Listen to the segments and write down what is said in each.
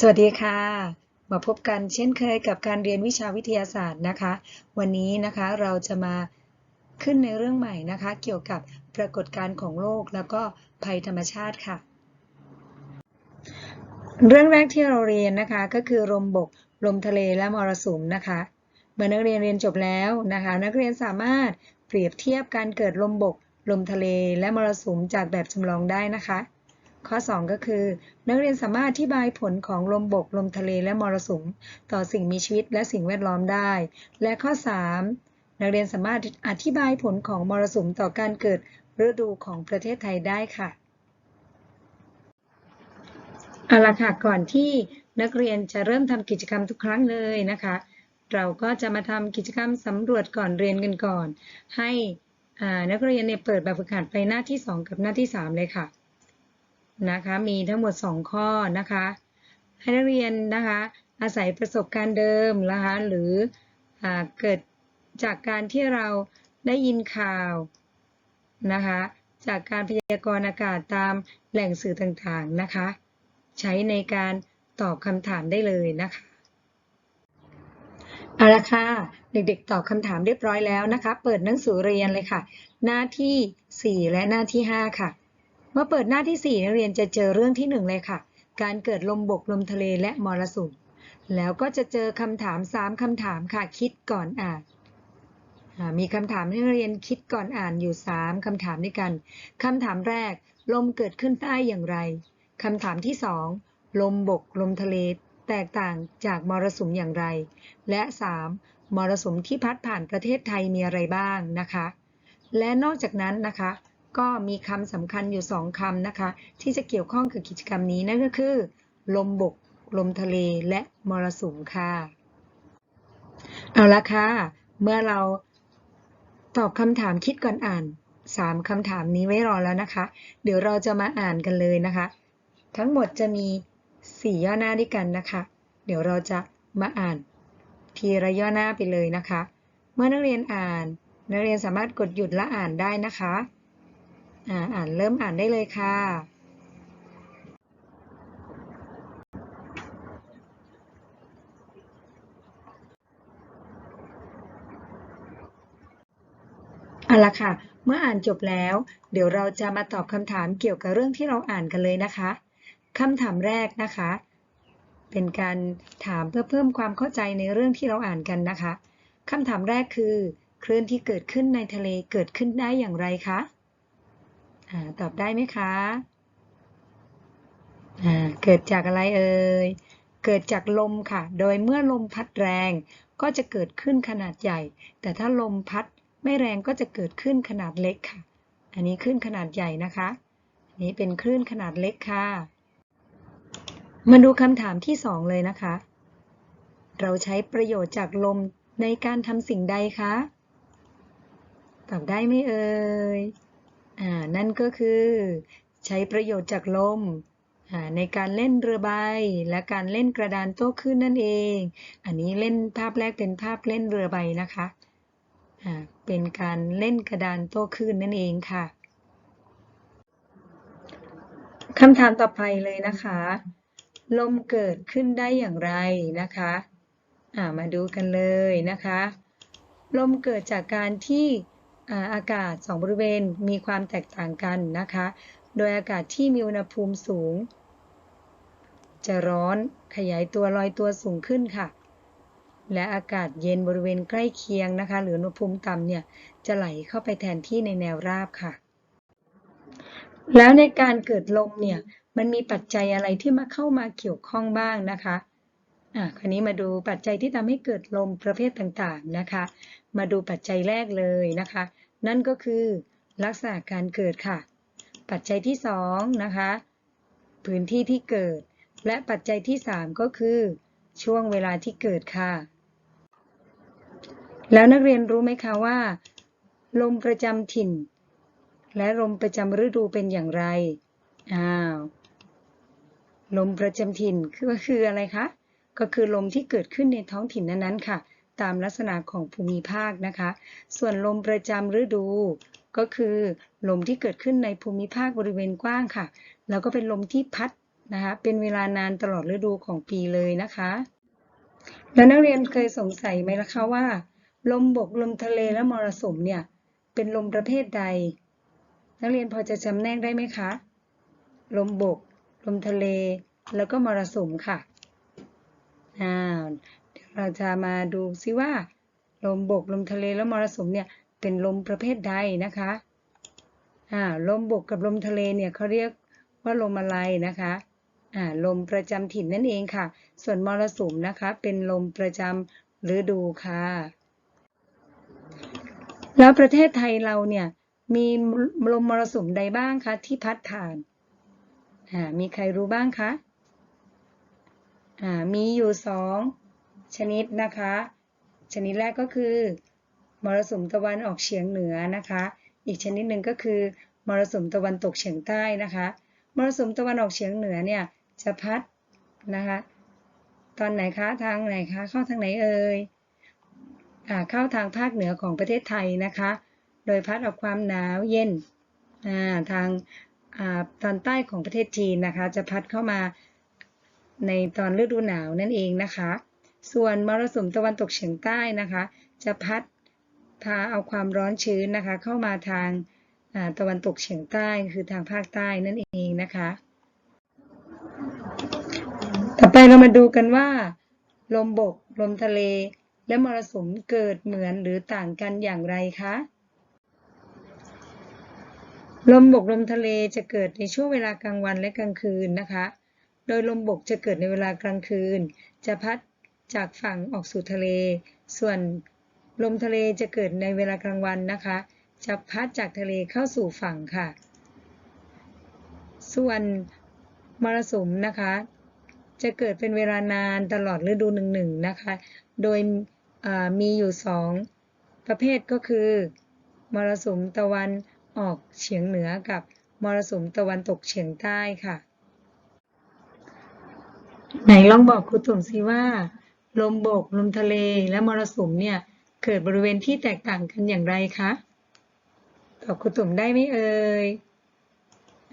สวัสดีค่ะ มาพบกันเช่นเคยกับการเรียนวิชาวิทยาศาสตร์นะคะ วันนี้นะคะเราจะมาขึ้นในเรื่องใหม่นะคะ เกี่ยวกับปรากฏการณ์ของโลกแล้วก็ภัยธรรมชาติค่ะ เรื่องแรกที่เราเรียนนะคะก็คือลมบก ลมทะเลและมรสุมนะคะเมื่อนักเรียนเรียนจบแล้วนะคะ นักเรียนสามารถเปรียบเทียบการเกิดลมบก ลมทะเลและมรสุมจากแบบจำลองได้นะคะ ข้อ 2 ก็คือ นักเรียนสามารถอธิบายผลของลมบกลมทะเลและมรสุม ต่อสิ่งมีชีวิตและสิ่งแวดล้อมได้ และข้อ 3 นักเรียนสามารถอธิบายผลของมรสุมต่อการเกิดฤดูของประเทศไทยได้ค่ะเอาละค่ะก่อนที่นักเรียนจะเริ่มทำกิจกรรมทุกครั้งเลยนะคะ เราก็จะมาทำกิจกรรมสำรวจก่อนเรียนกันก่อน ให้นักเรียนเนี่ยเปิดแบบฝึกหัดไปหน้าที่ 2 กับหน้าที่ 3 เลยค่ะ นะคะ มีทั้งหมด 2 ข้อนะคะ ให้นักเรียนนะคะ อาศัยประสบการณ์เดิมนะคะ หรืออเกิดจากการที่เราได้ยินข่าวนะคะ จากการพยากรณ์อากาศตามแหล่งสื่อต่างๆนะคะ ใช้ในการตอบคำถามได้เลยนะคะ เอาละค่ะ เด็กๆ ตอบคำถามเรียบร้อยแล้วนะคะ เปิดหนังสือเรียนเลยค่ะ หน้าที่ 4 และหน้าที่ 5 ค่ะ เมื่อเปิดหน้าที่ 4 นักเรียนจะเจอเรื่องที่ 1 เลยค่ะ การเกิดลมบกลมทะเลและมรสุม แล้วก็จะเจอคำถาม 3คำถามค่ะ คิดก่อนอ่าน มีคำถามให้นักเรียนคิดก่อนอ่านอยู่ 3คำถามด้วยกัน คำถามแรก ลมเกิดขึ้นได้อย่างไร คำถามที่ 2 ลมบกลมทะเล แตกต่างจากมรสุมอย่างไร และ 3. มรสุมที่พัดผ่านประเทศไทยมีอะไรบ้างนะคะ และนอกจากนั้นนะคะ ก็มีคำสำคัญอยู่ 2คำนะคะ ที่จะเกี่ยวข้องกับกิจกรรมนี้นั่นก็คือ ลมบก ลมทะเลและมรสุมค่ะ เอาละค่ะ เมื่อเราตอบคำถามคิดก่อนอ่าน 3คำถามนี้ไว้รอแล้วนะคะ เดี๋ยวเราจะมาอ่านกันเลยนะคะ ทั้งหมดจะมี 4 ย่อหน้าด้วยกันนะคะ เดี๋ยวเราจะมาอ่านทีละย่อหน้าไปเลยนะคะ เมื่อนักเรียนอ่าน นักเรียนสามารถกดหยุดและอ่านได้นะคะ อ่าอ่านเริ่มอ่านได้เลยค่ะ เอาละค่ะ เมื่ออ่านจบแล้ว เดี๋ยวเราจะมาตอบคำถามเกี่ยวกับเรื่องที่เราอ่านกันเลยนะคะคำถามแรกนะคะ เป็นการถามเพื่อเพิ่มความเข้าใจในเรื่องที่เราอ่านกันนะคะคำถามแรกคือ คลื่นที่เกิดขึ้นในทะเลเกิดขึ้นได้อย่างไรคะ ตอบได้ไหมคะเกิดจากอะไรเอ่ย เกิดจากลมค่ะ โดยเมื่อลมพัดแรงก็จะเกิดขึ้นขนาดใหญ่ แต่ถ้าลมพัดไม่แรงก็จะเกิดขึ้นขนาดเล็กค่ะ อันนี้คลื่นขนาดใหญ่นะคะ อันนี้เป็นคลื่นขนาดเล็กค่ะ มาดูคำถามที่สองเลยนะคะ เราใช้ประโยชน์จากลมในการทำสิ่งใดคะ ตอบได้ไหมเอ่ย อ่านั่นก็คือใช้ประโยชน์จากลมในการเล่นเรือใบและการเล่นกระดานโต้คลื่นนั่นเอง อันนี้เล่นภาพแรกเป็นภาพเล่นเรือใบนะคะเป็นการเล่นกระดานโต้คลื่นนั่นเองค่ะคำถามต่อไปเลยนะคะ ลมเกิดขึ้นได้อย่างไรนะคะมาดูกันเลยนะคะ ลมเกิดจากการที่ อากาศสองบริเวณมีความแตกต่างกันนะคะ โดยอากาศที่มีอุณหภูมิสูง จะร้อนขยายตัวลอยตัวสูงขึ้นค่ะ และอากาศเย็นบริเวณใกล้เคียงนะคะ หรืออุณหภูมิต่ำเนี่ยจะไหลเข้าไปแทนที่ในแนวราบค่ะ แล้วในการเกิดลมเนี่ยมันมีปัจจัยอะไรที่มาเข้ามาเกี่ยวข้องบ้างนะคะ อะคราวนี้มาดูปัจจัยที่ทำให้เกิดลมประเภทต่างๆนะคะ มาดูปัจจัยแรกเลยนะคะ นั่นก็คือลักษณะการเกิดค่ะ ปัจจัยที่2นะคะ พื้นที่ที่เกิด และปัจจัยที่ 3 ก็คือ ช่วงเวลาที่เกิดค่ะ แล้วนักเรียนรู้ไหมคะว่า ลมประจำถิ่น และลมประจำฤดูเป็นอย่างไร อ้าว ลมประจำถิ่นก็คืออะไรคะ ก็คือลมที่เกิดขึ้นในท้องถิ่นนั้นๆค่ะ ตามลักษณะของภูมิภาคนะคะ ส่วนลมประจำฤดู ก็คือลมที่เกิดขึ้นในภูมิภาคบริเวณกว้างค่ะ แล้วก็เป็นลมที่พัดนะคะ เป็นเวลานานตลอดฤดูของปีเลยนะคะ แล้วนักเรียนเคยสงสัยไหมล่ะคะว่า ลมบกลมทะเลและมรสุมเนี่ย เป็นลมประเภทใด นักเรียนพอจะจำแนกได้ไหมคะ ลมบก ลมทะเล แล้วก็มรสุมค่ะ อ่าเดี๋ยวเราจะมาดูซิว่า ลมบกลมทะเลและมรสุมเนี่ยเป็นลมประเภทใดนะคะอ่าลมบกกับลมทะเลเนี่ยเขาเรียกว่าลมอะไรนะคะอ่าลมประจำถิ่นนั่นเองค่ะ ส่วนมรสุมนะคะ เป็นลมประจำฤดูค่ะ แล้วประเทศไทยเราเนี่ยมีลมมรสุมใดบ้างคะที่พัดผ่านอ่ามีใครรู้บ้างคะ มีอยู่สองชนิดนะคะ ชนิดแรกก็คือ มรสุมตะวันออกเฉียงเหนือนะคะ อีกชนิดหนึ่งก็คือ มรสุมตะวันตกเฉียงใต้นะคะ มรสุมตะวันออกเฉียงเหนือเนี่ยจะพัดนะคะ ตอนไหนคะทางไหนคะเข้าทางไหนเอ่ยอเข้าทางภาคเหนือของประเทศไทยนะคะ โดยพัดเอาความหนาวเย็นาทางอตอนใต้ของประเทศจีนนะคะ จะพัดเข้ามา ในตอนฤดูหนาวนั่นเองนะคะ ส่วนมรสุมตะวันตกเฉียงใต้นะคะ จะพัดพาเอาความร้อนชื้นนะคะ เข้ามาทางาตะวันตกเฉียงใต้คือทางภาคใต้นั่นเองนะคะ ต่อไปเรามาดูกันว่า ลมบก ลมทะเล และมรสุมเกิดเหมือนหรือต่างกันอย่างไรคะลมบกลมทะเลจะเกิดในช่วงเวลากลางวันและกลางคืนนะคะ โดยลมบกจะเกิดในเวลากลางคืน จะพัดจากฝั่งออกสู่ทะเล ส่วนลมทะเลจะเกิดในเวลากลางวันนะคะ จะพัดจากทะเลเข้าสู่ฝั่งค่ะ ส่วนมรสุมนะคะ จะเกิดเป็นเวลานานตลอดฤดูหนึ่งๆนะคะ โดยมีอยู่สองประเภทก็คือ มรสุมตะวันออกเฉียงเหนือกับมรสุมตะวันตกเฉียงใต้ค่ะ ไหนลองบอกครูตุ่มสิว่า ลมบก ลมทะเลและมรสุมเนี่ย เกิดบริเวณที่แตกต่างกันอย่างไรคะตอบครูตุ่มได้ไหมเอ่ย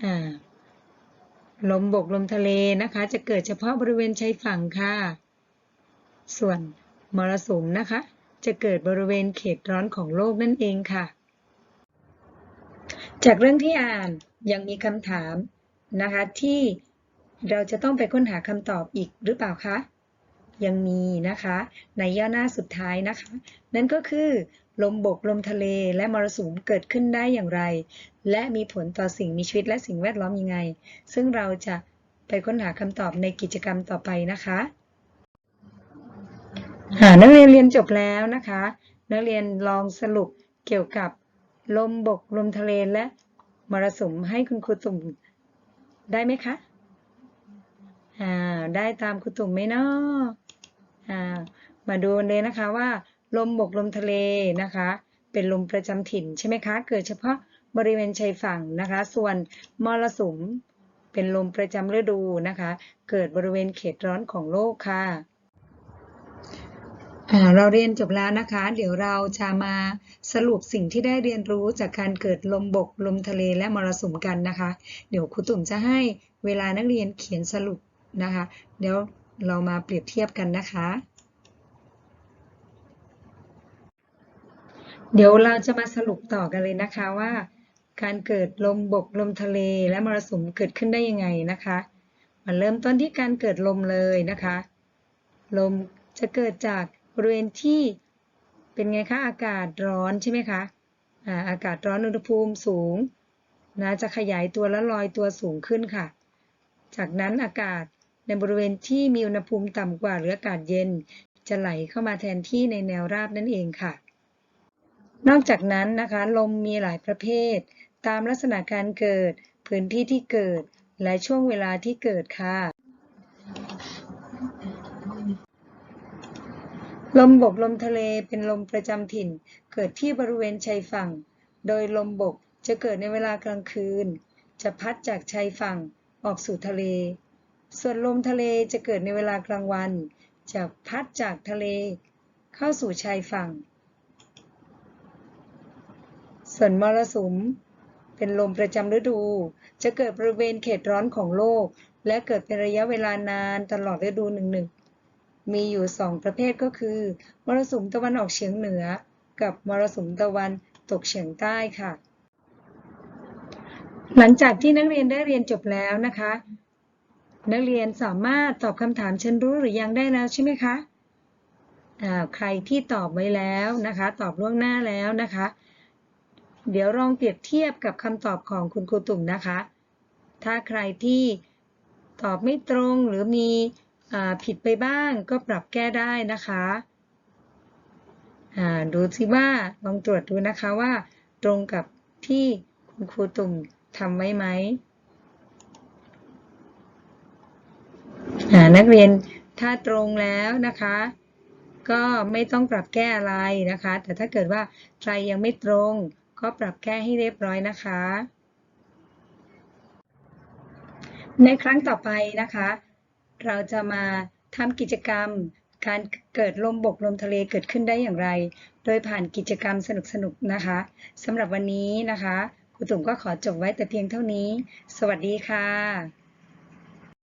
อ่าลมบกลมทะเลนะคะ จะเกิดเฉพาะบริเวณชายฝั่งค่ะ ส่วนมรสุมนะคะ จะเกิดบริเวณเขตร้อนของโลกนั่นเองค่ะ จากเรื่องที่อ่านยังมีคำถามนะคะที่ เราจะต้องไปค้นหาคำตอบอีกหรือเปล่าคะ ยังมีนะคะ ในย่อหน้าสุดท้ายนะคะ นั่นก็คือ ลมบกลมทะเลและมรสุมเกิดขึ้นได้อย่างไร และมีผลต่อสิ่งมีชีวิตและสิ่งแวดล้อมยังไง ซึ่งเราจะไปค้นหาคำตอบในกิจกรรมต่อไปนะคะหานักเรียนเรียนจบแล้วนะคะ นักเรียนลองสรุปเกี่ยวกับลมบกลมทะเลและมรสุมให้คุณครูตุ่มได้ไหมคะ อ่าได้ตามครูตุ่มไหมเนาะอ่ามาดูเลยนะคะว่า ลมบกลมทะเลนะคะ เป็นลมประจำถิ่นใช่ไหมคะ เกิดเฉพาะบริเวณชายฝั่งนะคะ ส่วนมรสุมเป็นลมประจำฤดูนะคะ เกิดบริเวณเขตร้อนของโลกค่ะเราเรียนจบแล้วนะคะ เดี๋ยวเราจะมาสรุปสิ่งที่ได้เรียนรู้จากการเกิดลมบก ลมทะเลและมรสุมกันนะคะ เดี๋ยวครูตุ่มจะให้เวลานักเรียนเขียนสรุป นะคะ เดี๋ยวเรามาเปรียบเทียบกันนะคะ เดี๋ยวเราจะมาสรุปต่อกันเลยนะคะว่า การเกิดลมบกลมทะเลและมรสุมเกิดขึ้นได้ยังไงนะคะมาเริ่มต้นที่การเกิดลมเลยนะคะ ลมจะเกิดจากบริเวณที่เป็นไงคะอากาศร้อนใช่ไหมคะอาอากาศร้อนอุณหภูมิสูงนะจะขยายตัวและลอยตัวสูงขึ้นค่ะ จากนั้นอากาศ ในบริเวณที่มีอุณหภูมิต่ำกว่าหรืออากาศเย็น จะไหลเข้ามาแทนที่ในแนวราบนั่นเองค่ะ นอกจากนั้นนะคะลมมีหลายประเภท ตามลักษณะการเกิด พื้นที่ที่เกิด และช่วงเวลาที่เกิดค่ะ ลมบกลมทะเลเป็นลมประจำถิ่น เกิดที่บริเวณชายฝั่ง โดยลมบกจะเกิดในเวลากลางคืน จะพัดจากชายฝั่งออกสู่ทะเล ส่วนลมทะเลจะเกิดในเวลากลางวัน จะพัดจากทะเลเข้าสู่ชายฝั่ง ส่วนมรสุม เป็นลมประจำฤดู จะเกิดบริเวณเขตร้อนของโลก และเกิดเป็นระยะเวลานานตลอดฤดูหนึ่งหนึ่งมีอยู่สองประเภทก็คือ มรสุมตะวันออกเฉียงเหนือ กับมรสุมตะวันตกเฉียงใต้ค่ะ หลังจากที่นักเรียนได้เรียนจบแล้วนะคะ นักเรียนสามารถตอบคำถามฉันรู้หรือยังได้แล้วใช่ไหมคะใครที่ตอบไว้แล้วนะคะ ตอบล่วงหน้าแล้วนะคะ เดี๋ยวลองเปรียบเทียบกับคำตอบของคุณครูตุ่มนะคะ ถ้าใครที่ตอบไม่ตรงหรือมีอผิดไปบ้างก็ปรับแก้ได้นะคะดูสิว่าลองตรวจดูนะคะว่า ตรงกับที่คุณครูตุ่มทำไว้ไหมอ่า นักเรียนถ้าตรงแล้วนะคะ ก็ไม่ต้องปรับแก้อะไรนะคะ แต่ถ้าเกิดว่าใครยังไม่ตรง ก็ปรับแก้ให้เรียบร้อยนะคะ ในครั้งต่อไปนะคะ เราจะมาทำกิจกรรมการเกิดลมบกลมทะเลเกิดขึ้นได้อย่างไร โดยผ่านกิจกรรมสนุกๆนะคะสำหรับวันนี้นะคะครูตุ่มก็ขอจบไว้แต่เพียงเท่านี้ สวัสดีค่ะ